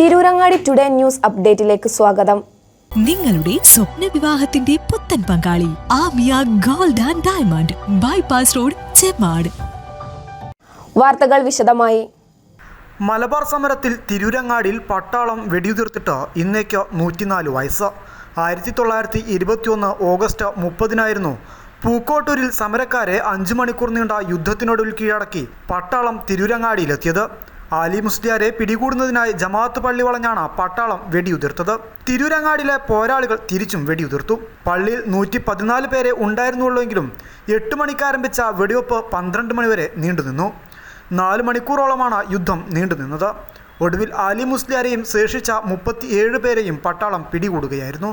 Tirurangadi today news അപ്ഡേറ്റിലേക്ക് സ്വാഗതം. നിങ്ങളുടെ സ്വപ്ന വിവാഹത്തിന്റെ പുത്തൻ പങ്കാളി Aamiya gold and diamond bypass road Chemmad. വാർത്തകൾ വിശദമായി. മലബാർ സമരത്തിൽ തിരൂരങ്ങാടിയിൽ പട്ടാളം വെടിയുതിർത്തിട്ട് ഇന്നേക്ക് നൂറ്റിനാല് വയസ്സ്. ആയിരത്തി തൊള്ളായിരത്തി ഇരുപത്തിയൊന്ന് ഓഗസ്റ്റ് മുപ്പതിനായിരുന്നു പൂക്കോട്ടൂരിൽ സമരക്കാരെ അഞ്ചു മണിക്കൂർ നീണ്ട യുദ്ധത്തിനൊടുവിൽ കീഴടക്കി പട്ടാളം തിരൂരങ്ങാടിയിലെത്തിയത്. ആലി മുസ്ലിയാരെ പിടികൂടുന്നതിനായി ജമാഅത്ത് പള്ളി വളഞ്ഞാണ് പട്ടാളം വെടിയുതിർത്തത്. തിരൂരങ്ങാടിയിലെ പോരാളികൾ തിരിച്ചും വെടിയുതിർത്തു. പള്ളിയിൽ നൂറ്റി പതിനാല് പേരെ ഉണ്ടായിരുന്നുള്ളൂവെങ്കിലും എട്ട് മണിക്കാരംഭിച്ച വെടിവെപ്പ് പന്ത്രണ്ട് മണിവരെ നീണ്ടുനിന്നു. നാല് മണിക്കൂറോളമാണ് യുദ്ധം നീണ്ടുനിന്നത്. ഒടുവിൽ ആലി മുസ്ലിയാരെയും ശേഷിച്ച മുപ്പത്തിയേഴ് പേരെയും പട്ടാളം പിടികൂടുകയായിരുന്നു.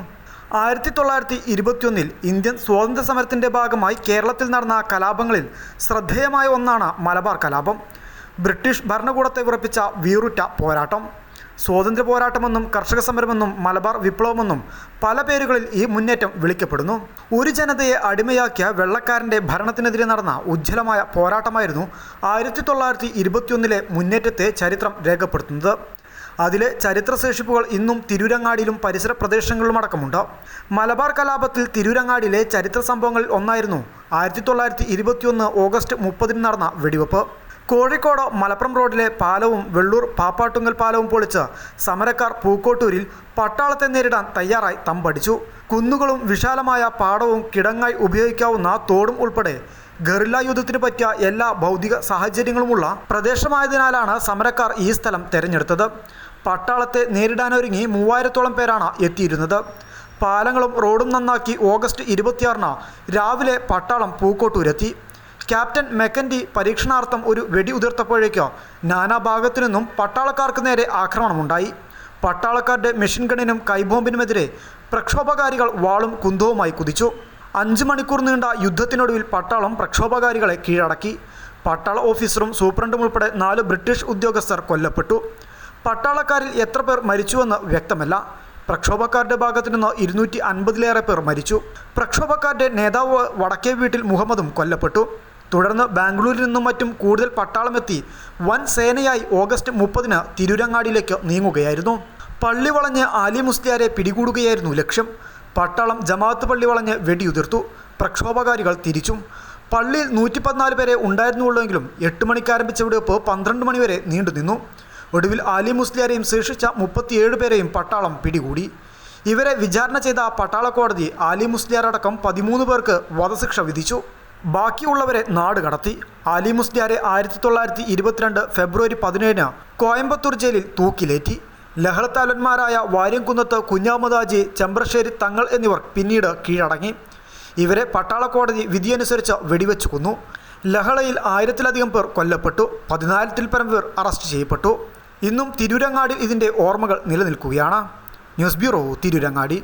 ആയിരത്തി തൊള്ളായിരത്തി ഇരുപത്തിയൊന്നിൽ ഇന്ത്യൻ സ്വാതന്ത്ര്യ സമരത്തിന്റെ ഭാഗമായി കേരളത്തിൽ നടന്ന കലാപങ്ങളിൽ ശ്രദ്ധേയമായ ഒന്നാണ് മലബാർ കലാപം. ബ്രിട്ടീഷ് ഭരണകൂടത്തെ വിറപ്പിച്ച വീറുറ്റ പോരാട്ടം. സ്വാതന്ത്ര്യ പോരാട്ടമെന്നും കർഷക സമരമെന്നും മലബാർ വിപ്ലവമെന്നും പല പേരുകളിൽ ഈ മുന്നേറ്റം വിളിക്കപ്പെടുന്നു. ഒരു ജനതയെ അടിമയാക്കിയ വെള്ളക്കാരന്റെ ഭരണത്തിനെതിരെ നടന്ന ഉജ്ജ്വലമായ പോരാട്ടമായിരുന്നു ആയിരത്തി തൊള്ളായിരത്തി ഇരുപത്തിയൊന്നിലെ മുന്നേറ്റത്തെ ചരിത്രം രേഖപ്പെടുത്തുന്നത്. അതിലെ ചരിത്രശേഷിപ്പുകൾ ഇന്നും തിരൂരങ്ങാടിയിലും പരിസര പ്രദേശങ്ങളിലുമടക്കമുണ്ട്. മലബാർ കലാപത്തിൽ തിരൂരങ്ങാടിയിലെ ചരിത്ര സംഭവങ്ങളിൽ ഒന്നായിരുന്നു ആയിരത്തി തൊള്ളായിരത്തി ഇരുപത്തിയൊന്ന് ഓഗസ്റ്റ് മുപ്പതിന് നടന്ന വെടിവെപ്പ്. കോഴിക്കോട് മലപ്പുറം റോഡിലെ പാലവും വെള്ളൂർ പാപ്പാട്ടുങ്കൽ പാലവും പൊളിച്ച് സമരക്കാർ പൂക്കോട്ടൂരിൽ പട്ടാളത്തെ നേരിടാൻ തയ്യാറായി തമ്പടിച്ചു. കുന്നുകളും വിശാലമായ പാടവും കിടങ്ങായി ഉപയോഗിക്കാവുന്ന തോടും ഉൾപ്പെടെ ഗറില്ല യുദ്ധത്തിന് പറ്റിയ എല്ലാ ഭൗതിക സാഹചര്യങ്ങളുമുള്ള പ്രദേശമായതിനാലാണ് സമരക്കാർ ഈ സ്ഥലം തിരഞ്ഞെടുത്തത്. പട്ടാളത്തെ നേരിടാനൊരുങ്ങി മൂവായിരത്തോളം പേരാണ് എത്തിയിരുന്നത്. പാലങ്ങളും റോഡും നന്നാക്കി ഓഗസ്റ്റ് ഇരുപത്തിയാറിന് രാവിലെ പട്ടാളം പൂക്കോട്ടൂരെത്തി. ക്യാപ്റ്റൻ മെക്കൻഡി പരീക്ഷണാർത്ഥം ഒരു വെടി ഉതിർത്തപ്പോഴേക്കോ നാനാഭാഗത്തു നിന്നും പട്ടാളക്കാർക്ക് നേരെ ആക്രമണമുണ്ടായി. പട്ടാളക്കാരുടെ മെഷീൻ ഗണ്ണിനും കൈബോംബിനുമെതിരെ പ്രക്ഷോഭകാരികൾ വാളും കുന്തവുമായി കുതിച്ചു. അഞ്ച് മണിക്കൂർ നീണ്ട യുദ്ധത്തിനൊടുവിൽ പട്ടാളം പ്രക്ഷോഭകാരികളെ കീഴടക്കി. പട്ടാള ഓഫീസറും സൂപ്രണ്ടും ഉൾപ്പെടെ നാല് ബ്രിട്ടീഷ് ഉദ്യോഗസ്ഥർ കൊല്ലപ്പെട്ടു. പട്ടാളക്കാരിൽ എത്ര പേർ മരിച്ചുവെന്ന് വ്യക്തമല്ല. പ്രക്ഷോഭക്കാരുടെ ഭാഗത്തു നിന്ന് ഇരുന്നൂറ്റി അൻപതിലേറെ പേർ മരിച്ചു. പ്രക്ഷോഭക്കാരുടെ നേതാവ് വടക്കേ വീട്ടിൽ മുഹമ്മദും കൊല്ലപ്പെട്ടു. തുടർന്ന് ബാംഗ്ലൂരിൽ നിന്നും മറ്റും കൂടുതൽ പട്ടാളമെത്തി വൻ സേനയായി ഓഗസ്റ്റ് മുപ്പതിന് തിരുരങ്ങാടിയിലേക്ക് നീങ്ങുകയായിരുന്നു. പള്ളി വളഞ്ഞ് ആലി മുസ്ലിയാരെ പിടികൂടുകയായിരുന്നു ലക്ഷ്യം. പട്ടാളം ജമാഅത്ത് പള്ളി വളഞ്ഞ് വെടിയുതിർത്തു. പ്രക്ഷോഭകാരികൾ തിരിച്ചു. പള്ളിയിൽ നൂറ്റി പതിനാല് പേരെ ഉണ്ടായിരുന്നുള്ളൂവെങ്കിലും എട്ട് മണിക്ക് ആരംഭിച്ച വെടിവെപ്പ് പന്ത്രണ്ട് മണിവരെ നീണ്ടുനിന്നു ഒടുവിൽ ആലി മുസ്ലിയാരെയും ശേഷിച്ച മുപ്പത്തിയേഴ് പേരെയും പട്ടാളം പിടികൂടി. ഇവരെ വിചാരണ ചെയ്ത പട്ടാള കോടതി ആലി മുസ്ലിയാരടക്കം പതിമൂന്ന് പേർക്ക് വധശിക്ഷ വിധിച്ചു. ബാക്കിയുള്ളവരെ നാട് കടത്തി. അലി മുസ്ലിയാരെ ആയിരത്തി തൊള്ളായിരത്തി ഇരുപത്തിരണ്ട് ഫെബ്രുവരി പതിനേഴിന് കോയമ്പത്തൂർ ജയിലിൽ തൂക്കിലേറ്റി. ലഹളത്താലന്മാരായ വാര്യംകുന്നത്ത് കുഞ്ഞാമദാജി ചെമ്പ്രശ്ശേരി തങ്ങൾ എന്നിവർ പിന്നീട് കീഴടങ്ങി. ഇവരെ പട്ടാളക്കോടതി വിധിയനുസരിച്ച് വെടിവെച്ചു കൊന്നു. ലഹളയിൽ ആയിരത്തിലധികം പേർ കൊല്ലപ്പെട്ടു. പതിനായിരത്തിൽ പരം പേർ അറസ്റ്റ് ചെയ്യപ്പെട്ടു. ഇന്നും തിരൂരങ്ങാടിൽ ഇതിന്റെ ഓർമ്മകൾ നിലനിൽക്കുകയാണ്. News bureau Tirurangadi.